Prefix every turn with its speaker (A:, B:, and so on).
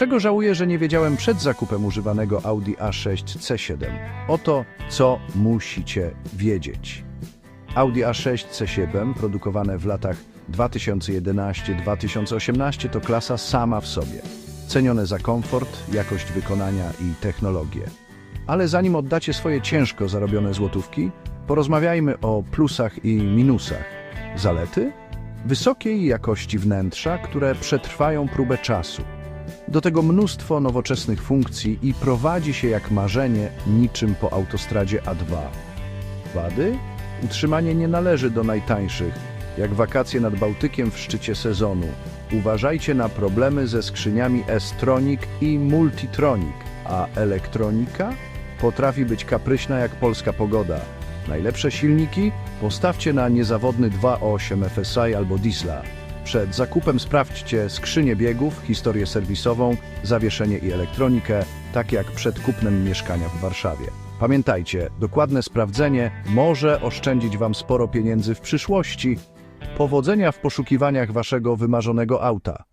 A: Czego żałuję, że nie wiedziałem przed zakupem używanego Audi A6 C7. Oto, co musicie wiedzieć. Audi A6 C7, produkowane w latach 2011-2018, to klasa sama w sobie. Cenione za komfort, jakość wykonania i technologię. Ale zanim oddacie swoje ciężko zarobione złotówki, porozmawiajmy o plusach i minusach. Zalety? Wysokiej jakości wnętrza, które przetrwają próbę czasu. Do tego mnóstwo nowoczesnych funkcji i prowadzi się jak marzenie niczym po autostradzie A2. Wady? Utrzymanie nie należy do najtańszych, jak wakacje nad Bałtykiem w szczycie sezonu. Uważajcie na problemy ze skrzyniami S-Tronic i Multitronic, a elektronika potrafi być kapryśna jak polska pogoda. Najlepsze silniki postawcie na niezawodny 2.8 FSI albo diesla. Przed zakupem sprawdźcie skrzynię biegów, historię serwisową, zawieszenie i elektronikę, tak jak przed kupnem mieszkania w Warszawie. Pamiętajcie, dokładne sprawdzenie może oszczędzić Wam sporo pieniędzy w przyszłości. Powodzenia w poszukiwaniach Waszego wymarzonego auta.